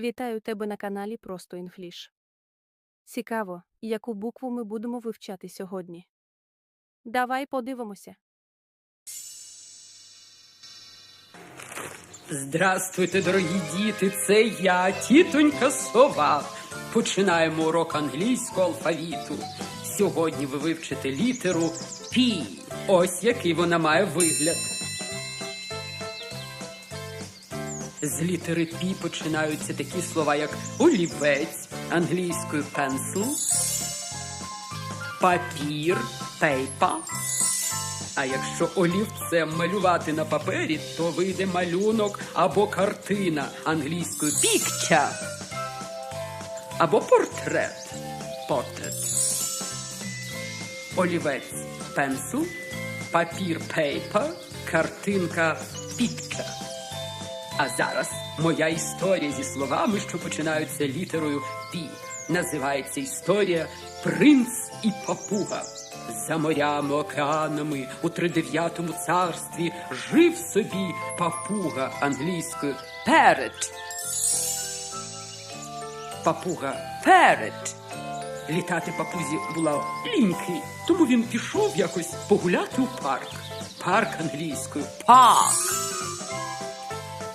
Вітаю тебе на каналі Просто Інфліш. Цікаво, яку букву ми будемо вивчати сьогодні. Давай подивимося. Здравствуйте, дорогі діти! Це я, тітонька сова. Починаємо урок англійського алфавіту. Сьогодні ви вивчите літеру Пі. Ось який вона має вигляд. З літери Пі починаються такі слова, як олівець, англійською pencil, папір, paper, а якщо олівцем малювати на папері, то вийде малюнок або картина англійською picture, або портрет. Portrait. Олівець pencil, папір paper, картинка picture. А зараз моя історія зі словами, що починаються літерою Пі. Називається історія Принц і папуга. За морями, океанами у тридев'ятому царстві жив собі папуга англійською parrot. Папуга parrot. Літати папузі була ліньки, тому він пішов якось погуляти у парк. Парк англійською парк.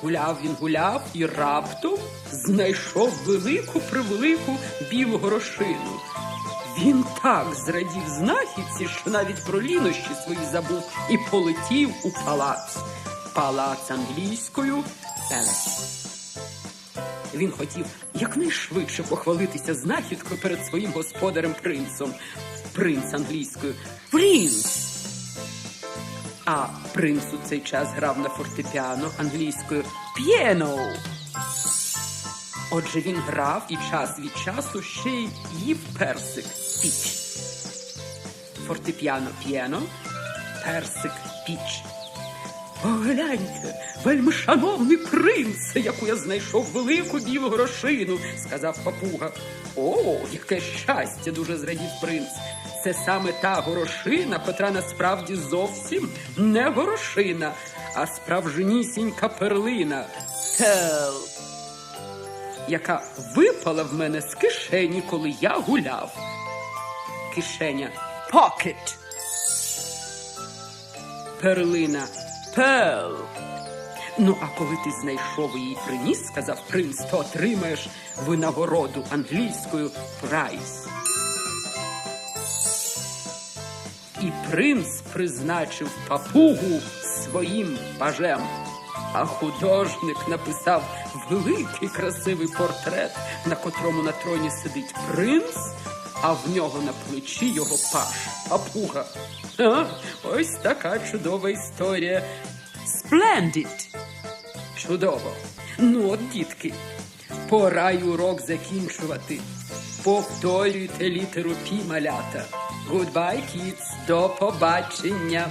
Гуляв він гуляв і раптом знайшов велику превелику білу горошину. Він так зрадів знахідці, що навіть про лінощі свої забув і полетів у палац. Палац англійською Пелес. Він хотів якнайшвидше похвалитися знахідкою перед своїм господарем принцом. Принц англійською Принц. А принц у цей час грав на фортепіано англійською п'єно. Отже, він грав і час від часу ще й їв персик піч. Фортепіано п'єно, персик піч. Погляньте, вельми шановний принце, яку я знайшов велику білу грошину, сказав папуга. О, яке щастя, дуже зрадів принц. Це саме та горошина, котра насправді зовсім не горошина, а справжнісінька перлина. Тел, яка випала в мене з кишені, коли я гуляв. Кишеня pocket. Перлина Пел. Ну, а коли ти знайшов її приніс, сказав принц, то отримаєш винагороду англійською прайс. І принц призначив папугу своїм пажем. А художник написав великий красивий портрет, на котрому на троні сидить принц, а в нього на плечі його паш, папуга. А, ось така чудова історія. Splendid! Чудово. Ну от, дітки, пора й урок закінчувати. Повторюйте літеру пі малята. Goodbye, kids. До побачення.